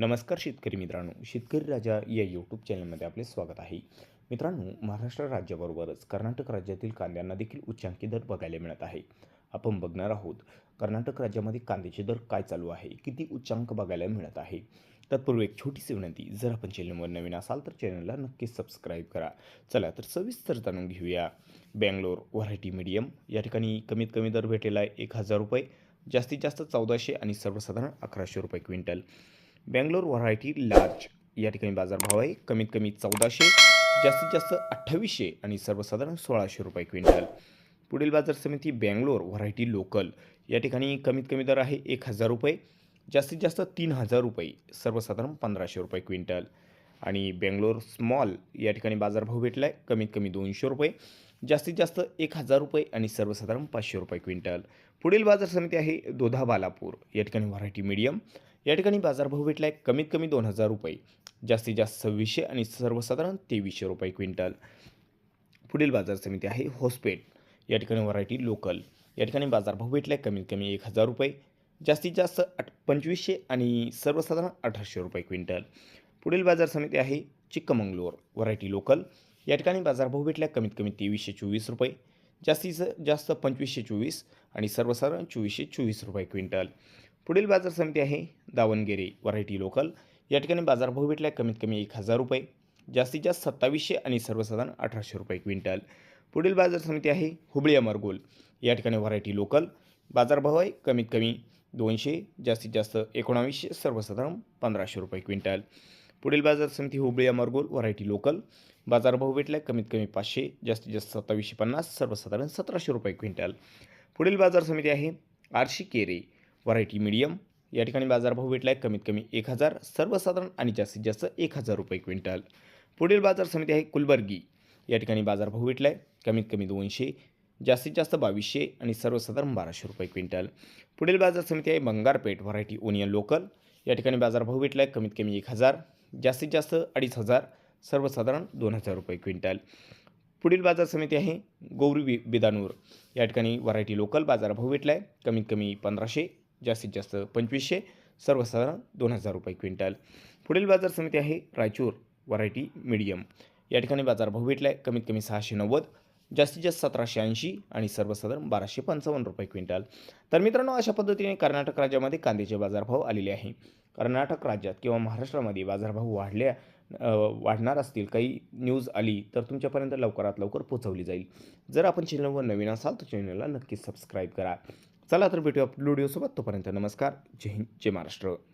नमस्कार शेतकरी मित्रांनो शेतकरी राजा या यूट्यूब चॅनलमध्ये आपले स्वागत आहे. मित्रांनो महाराष्ट्र राज्याबरोबरच कर्नाटक राज्यातील कांद्यांना देखील उच्चांकी दर बघायला मिळत आहे. आपण बघणार आहोत कर्नाटक राज्यामध्ये कांद्याचे दर काय चालू आहे किती उच्चांक बघायला मिळत आहे. तत्पूर्वी एक छोटीशी विनंती जर आपण चॅनलवर नवीन असाल तर चॅनलला नक्कीच सबस्क्राईब करा. चला तर सविस्तर जाणून घेऊया. बँगलोर व्हरायटी मीडियम या ठिकाणी कमीत कमी दर भेटेला आहे एक हजार रुपये जास्तीत जास्त चौदाशे आणि सर्वसाधारण अकराशे रुपये क्विंटल. बँगलोर व्हरायटी लार्ज या ठिकाणी बाजारभाव आहे. कमीत कमी चौदाशे जास्तीत जास्त अठ्ठावीसशे आणि सर्वसाधारण सोळाशे रुपये क्विंटल. पुढील बाजार समिती बँगलोर व्हरायटी लोकल या ठिकाणी कमीत कमी दर आहे एक हजार रुपये जास्तीत जास्त तीन हजार रुपये सर्वसाधारण पंधराशे रुपये क्विंटल. आणि बँगलोर स्मॉल या ठिकाणी बाजारभाव भेटला आहे कमीत कमी दोनशे रुपये जास्तीत जास्त एक हजार रुपये आणि सर्वसाधारण पाचशे रुपये क्विंटल. पुढील बाजार समिती आहे दोधा बालापूर या ठिकाणी व्हरायटी मीडियम. या ठिकाणी बाजारभाव भेटला आहे कमीत कमी दोन हजार रुपये. जास्तीत जास्त सव्वीसशे आणि सर्वसाधारण तेवीसशे रुपये क्विंटल. पुढील बाजार समिती आहे होस्पेट. या ठिकाणी व्हरायटी लोकल. या ठिकाणी बाजारभाव भेटला आहे कमीत कमी एक हजार रुपये. जास्तीत जास्त आठ पंचवीसशे आणि सर्वसाधारण अठराशे रुपये क्विंटल. पुढील बाजार समिती आहे चिक्कमंगलोर. Variety local. या ठिकाणी बाजारभाव भेटला कमीत कमी तेवीसशे चोवीस रुपये. जास्तीत जास्त पंचवीसशे चोवीस आणि सर्वसाधारण चोवीसशे चोवीस रुपये क्विंटल. पुढील बाजार समिती आहे दावणगेरे व्हरायटी लोकल. या ठिकाणी बाजारभाव भेटला आहे कमीत कमी एक हजार रुपये. जास्तीत जास्त सत्तावीसशे आणि सर्वसाधारण अठराशे रुपये क्विंटल. पुढील बाजार समिती आहे हुबळी अमरगोल. या ठिकाणी व्हरायटी लोकल. बाजारभाव आहे कमीत कमी दोनशे जास्तीत जास्त एकोणावीसशे सर्वसाधारण पंधराशे रुपये क्विंटल. पुढील बाजार समिती हुबळी अमरगोल. Variety local. बाजारभाव भेटला आहे कमीत कमी पाचशे जास्तीत जास्त सत्तावीसशे पन्नास सर्वसाधारण सतराशे रुपये क्विंटल. पुढील बाजार समिती आहे आरशी केरे. Variety medium. या ठिकाणी बाजारभाव भेटला आहे कमीत कमी एक हजार सर्वसाधारण आणि जास्तीत जास्त एक हजार रुपये क्विंटल. पुढील बाजार समिती आहे कुलबर्गी. या ठिकाणी बाजारभाव भेटला आहे कमीत कमी दोनशे जास्तीत जास्त बावीसशे आणि सर्वसाधारण बाराशे रुपये क्विंटल. पुढील बाजार समिती आहे बंगारपेठ व्हरायटी ओनियन लोकल. या ठिकाणी बाजारभाव भेटला आहे कमीत कमी एक हजार जास्तीत जास्त अडीच हजार सर्वसाधारण दोन हजार रुपये क्विंटल. पुढील बाजार समिती आहे गौरी बि बिदानूर. या ठिकाणी व्हरायटी लोकल बाजारभाव भेटला आहे कमीत कमी पंधराशे जास्तीत जास्त पंचवीसशे सर्वसाधारण दोन हजार रुपये क्विंटल. पुढील बाजार समिती आहे रायचूर व्हरायटी मीडियम. या ठिकाणी बाजारभाव भेटला आहे कमीत कमी सहाशे नव्वद जास्तीत जास्त सतराशे ऐंशी आणि सर्वसाधारण बाराशे पंचावन्न रुपये क्विंटल. तर मित्रांनो अशा पद्धतीने कर्नाटक राज्यामध्ये कांद्याचे बाजारभाव आलेले आहे. कर्नाटक राज्यात किंवा महाराष्ट्रामध्ये बाजारभाव वाढल्या वाढणार असतील काही न्यूज आली तर तुमच्यापर्यंत लवकरात लवकर पोहोचवली जाईल. जर आपण चॅनलवर नवीन असाल तर चॅनलला नक्कीच सबस्क्राईब करा. चला तर भेटूया व्हिडिओसोबत. तोपर्यंत नमस्कार. जय हिंद जय महाराष्ट्र.